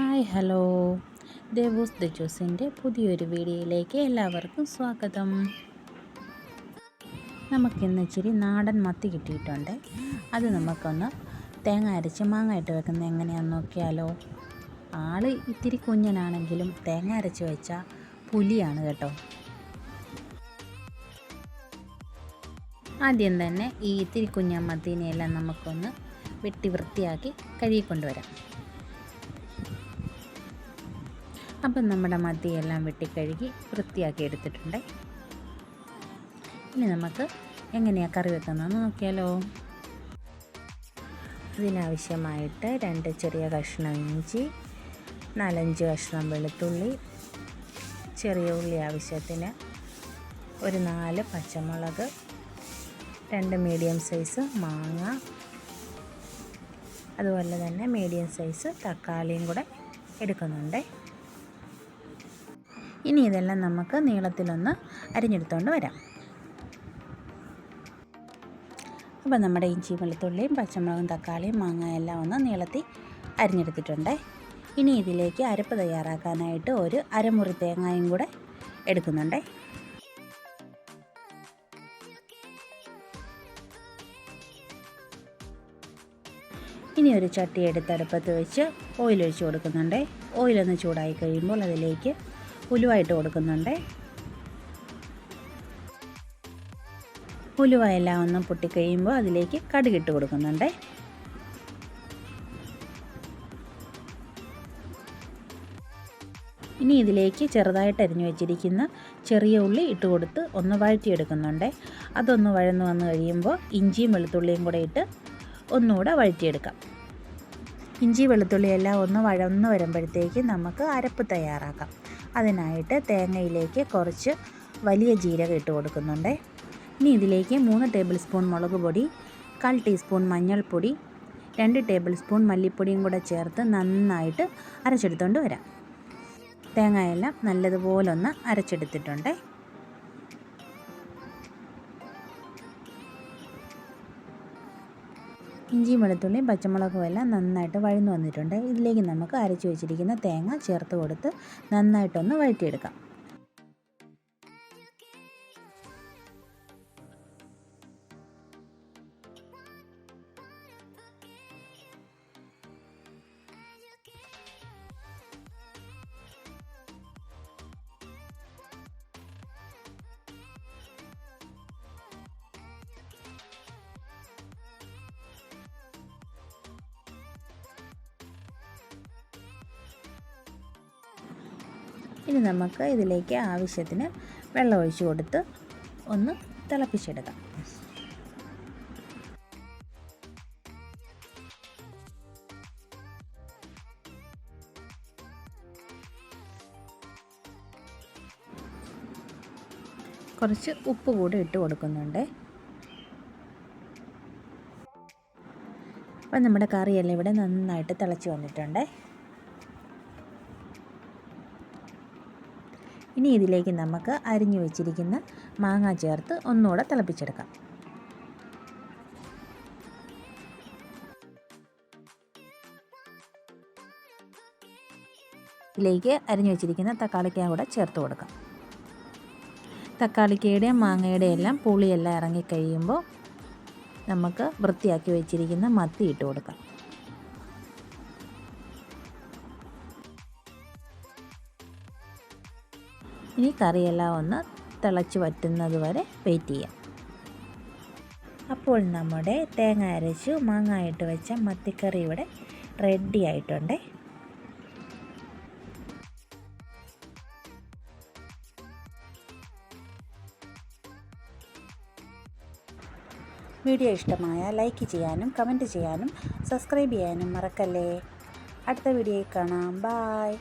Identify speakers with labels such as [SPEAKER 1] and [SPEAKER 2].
[SPEAKER 1] Hi hello. ദേവൂസ് the ജ്യൂസിന്റെ പുതിയൊരു വീഡിയോയിലേക്ക് എല്ലാവർക്കും സ്വാഗതം. നമുക്കിന്ന് ഇച്ചിരി നാടൻ മത്തി കിട്ടിയിട്ടുണ്ട്. അത് നമുക്കൊന്ന് തേങ്ങ അരച്ച് മാങ്ങ ഇട്ട് വെക്കുന്നത് എങ്ങനെയാണെന്ന് നോക്കിയാലോ. ആൾ ഇത്തിരി കുഞ്ഞനാണെങ്കിലും തേങ്ങ അരച്ച് വെച്ചാൽ പുലിയാണ് കേട്ടോ. ആദ്യം തന്നെ ഈ ഇത്തിരി കുഞ്ഞ മത്തീനെയെല്ലാം നമുക്കൊന്ന് വെട്ടി വൃത്തിയാക്കി കഴുകിക്കൊണ്ടുവരാം. അപ്പം നമ്മുടെ മത്തിയെല്ലാം വെട്ടിക്കഴുകി വൃത്തിയാക്കി എടുത്തിട്ടുണ്ട്. ഇനി നമുക്ക് എങ്ങനെയാണ് കറി വെക്കുന്നതെന്ന് നോക്കിയാലോ. ഇതിനാവശ്യമായിട്ട് രണ്ട് ചെറിയ കഷ്ണം ഇഞ്ചി നാലഞ്ച് കഷ്ണം വെളുത്തുള്ളി ചെറിയ ഉള്ളി ആവശ്യത്തിന് ഒരു നാല് പച്ചമുളക് രണ്ട് മീഡിയം സൈസ് മാങ്ങ അതുപോലെ തന്നെ മീഡിയം സൈസ് തക്കാളിയും കൂടെ എടുക്കുന്നുണ്ട്. ഇനി ഇതെല്ലാം നമുക്ക് നീളത്തിലൊന്ന് അരിഞ്ഞെടുത്തുകൊണ്ട് വരാം. അപ്പോൾ നമ്മുടെ ഇഞ്ചി വെളുത്തുള്ളിയും പച്ചമുളകും തക്കാളിയും മാങ്ങ എല്ലാം ഒന്ന് നീളത്തിൽ അരിഞ്ഞെടുത്തിട്ടുണ്ട്. ഇനി ഇതിലേക്ക് അരപ്പ് തയ്യാറാക്കാനായിട്ട് ഒരു അരമുറി തേങ്ങയും കൂടെ എടുക്കുന്നുണ്ട്. ഇനി ഒരു ചട്ടി എടുത്ത് അടുപ്പത്ത് വെച്ച് ഓയിൽ ഒഴിച്ച് കൊടുക്കുന്നുണ്ട്. ഓയിലൊന്ന് ചൂടായി കഴിയുമ്പോൾ അതിലേക്ക് ഉലുവായിട്ട് കൊടുക്കുന്നുണ്ട്. ഉലുവ എല്ലാം ഒന്ന് പൊട്ടിക്കഴിയുമ്പോൾ അതിലേക്ക് കടുകിട്ട് കൊടുക്കുന്നുണ്ട്. ഇനി ഇതിലേക്ക് ചെറുതായിട്ട് അരിഞ്ഞു വെച്ചിരിക്കുന്ന ചെറിയ ഉള്ളി ഇട്ട് കൊടുത്ത് ഒന്ന് വഴറ്റിയെടുക്കുന്നുണ്ട്. അതൊന്ന് വഴന്നു വന്ന് കഴിയുമ്പോൾ ഇഞ്ചിയും വെളുത്തുള്ളിയും കൂടെ ഇട്ട് ഒന്നുകൂടെ വഴറ്റിയെടുക്കാം. ഇഞ്ചി വെളുത്തുള്ളിയെല്ലാം ഒന്ന് വഴന്ന് വരുമ്പോഴത്തേക്ക് നമുക്ക് അരപ്പ് തയ്യാറാക്കാം. അതിനായിട്ട് തേങ്ങയിലേക്ക് കുറച്ച് വലിയ ജീരകം ഇട്ട് കൊടുക്കുന്നുണ്ട്. ഇനി ഇതിലേക്ക് മൂന്ന് ടേബിൾ സ്പൂൺ മുളക് പൊടി കാൽ ടീസ്പൂൺ മഞ്ഞൾപ്പൊടി രണ്ട് ടേബിൾ സ്പൂൺ മല്ലിപ്പൊടിയും കൂടെ ചേർത്ത് നന്നായിട്ട് അരച്ചെടുത്തുകൊണ്ട് വരാം. തേങ്ങയെല്ലാം നല്ലതുപോലെ ഒന്ന് അരച്ചെടുത്തിട്ടുണ്ട്. ഇഞ്ചിയും വെളുത്തുള്ളിയും പച്ചമുളകും എല്ലാം നന്നായിട്ട് വഴന്നു വന്നിട്ടുണ്ട്. ഇതിലേക്ക് നമുക്ക് അരച്ചു വെച്ചിരിക്കുന്ന തേങ്ങ ചേർത്ത് കൊടുത്ത് നന്നായിട്ടൊന്ന് വഴറ്റിയെടുക്കാം. ഇനി നമുക്ക് ഇതിലേക്ക് ആവശ്യത്തിന് വെള്ളം കൊടുത്ത് ഒന്ന് തിളപ്പിച്ചെടുക്കാം. കുറച്ച് ഉപ്പ് കൂടി ഇട്ട് കൊടുക്കുന്നുണ്ട്. അപ്പം നമ്മുടെ കറിയെല്ലാം ഇവിടെ നന്നായിട്ട് തിളച്ച് വന്നിട്ടുണ്ട്. ഇനി ഇതിലേക്ക് നമുക്ക് അരിഞ്ഞു വെച്ചിരിക്കുന്ന മാങ്ങ ചേർത്ത് ഒന്നുകൂടെ തിളപ്പിച്ചെടുക്കാം. ഇതിലേക്ക് അരിഞ്ഞു വെച്ചിരിക്കുന്ന തക്കാളിക്ക കൂടെ ചേർത്ത് കൊടുക്കാം. തക്കാളിക്കയുടെയും മാങ്ങയുടെയും എല്ലാം പുളിയെല്ലാം ഇറങ്ങിക്കഴിയുമ്പോൾ നമുക്ക് വൃത്തിയാക്കി വെച്ചിരിക്കുന്ന മത്തി ഇട്ട് കൊടുക്കാം. ഇനി കറിയെല്ലാം ഒന്ന് തിളച്ച് വറ്റുന്നത് വരെ വെയിറ്റ് ചെയ്യാം. അപ്പോൾ നമ്മുടെ തേങ്ങ അരച്ചു മാങ്ങ ഇട്ട് വെച്ച മത്തിക്കറി ഇവിടെ റെഡി ആയിട്ടുണ്ട്. വീഡിയോ ഇഷ്ടമായ ലൈക്ക് ചെയ്യാനും കമന്റ് ചെയ്യാനും സബ്സ്ക്രൈബ് ചെയ്യാനും മറക്കല്ലേ. അടുത്ത വീഡിയോയിൽ കാണാം. ബായ്